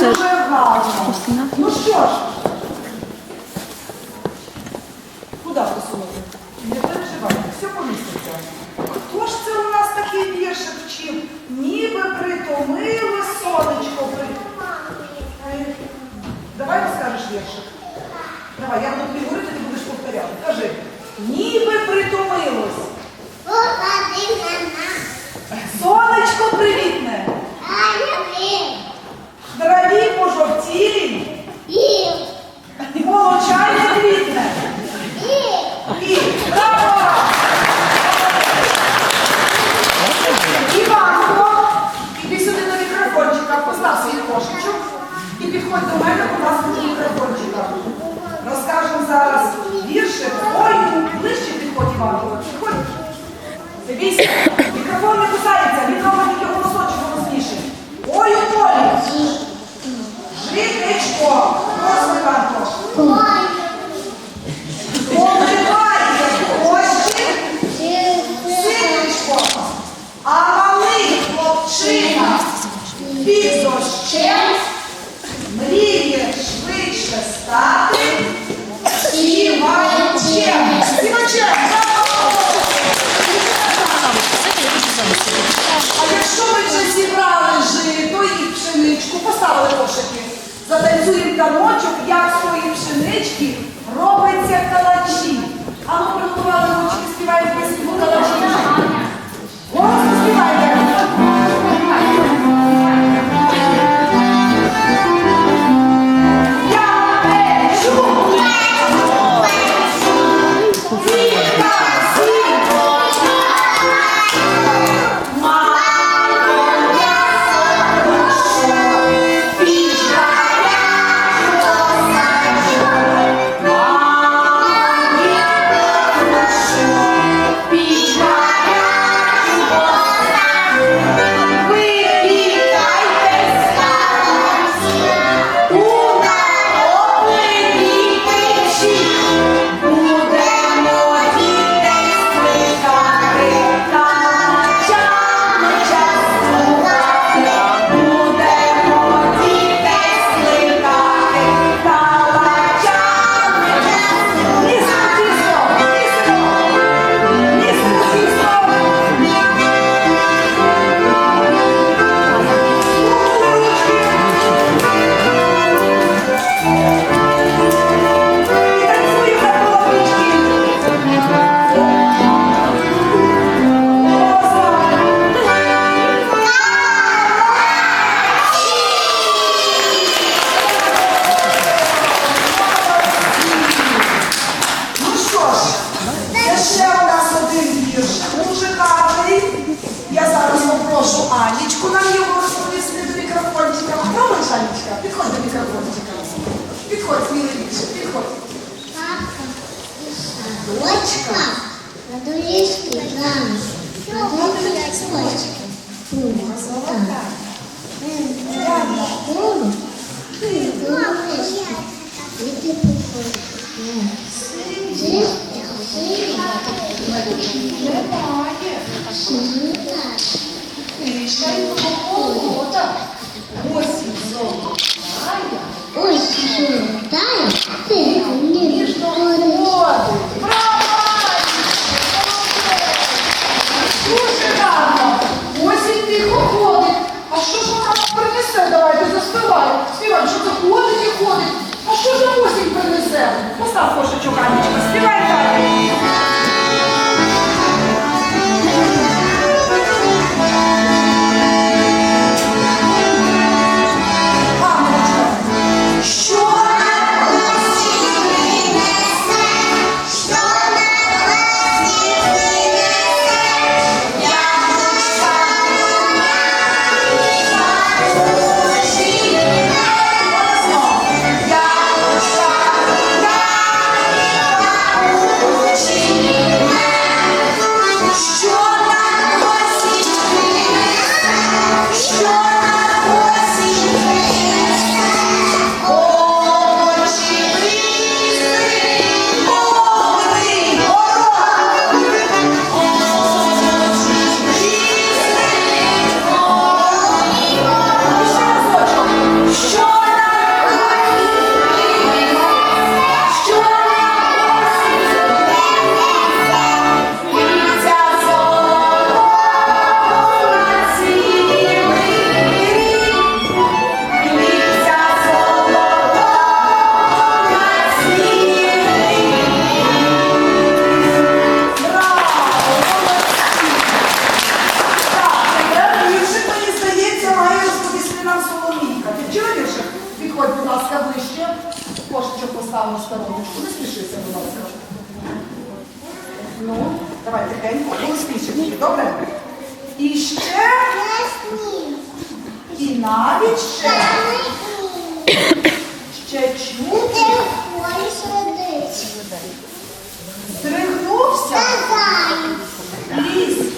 дуже гарно. Ну що ж, куди посунути? Не переживайте, все поміститься. Хто ж це у нас такий віршик вчив? Ніби притомило сонечко. При... Е, Давай розкажеш віршик. Давай, я буду тобі говорити, ти будеш повторяти. Кажи. Ніби притомилось. Сонечко привітне. В траві пожовтілій. Молочай не таночок, як з тої пшенички робиться калачі. А ми приготували ручки, співають пісню калачі. Дочка на на доріжки. Ти, Осінь 错事就该你。Поставимо в стороночку. Не спішися, будь ласка. Ну, давай тихенько, голосніше, добре? І ще, і навіть ще, ще чуть здригнувся ліс.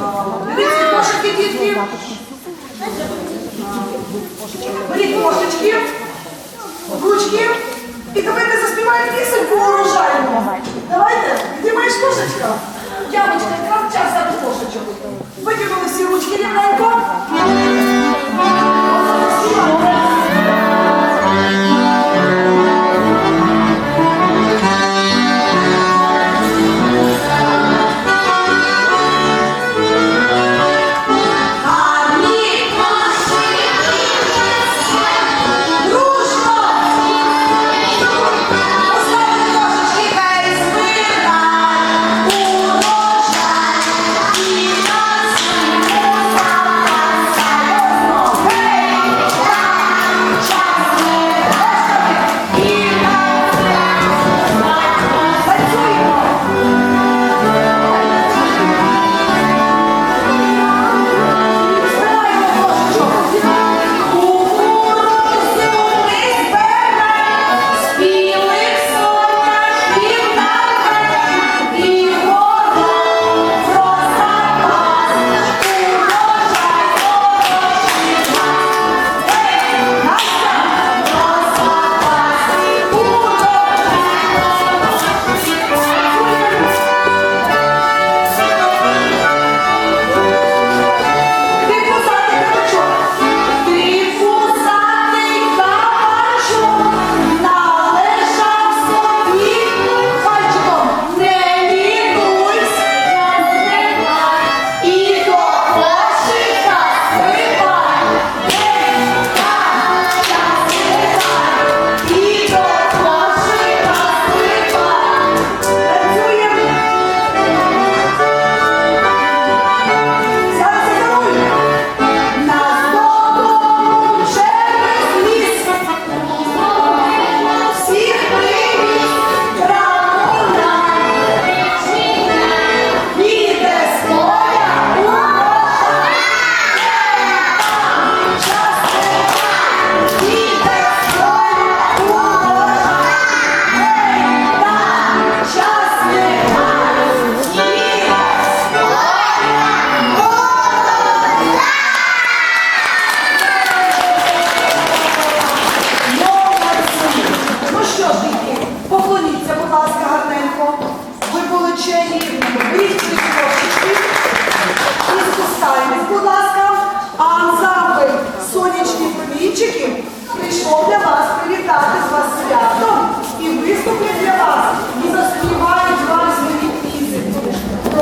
Дала. Кошики, дітки. Беріть кошечки, ручки. І давайте заспіваємо пісеньку урожайну. Давайте, ти маєш кошечка? Ямочка, якраз час за кошечок. Витягнули всі ручки рівненько.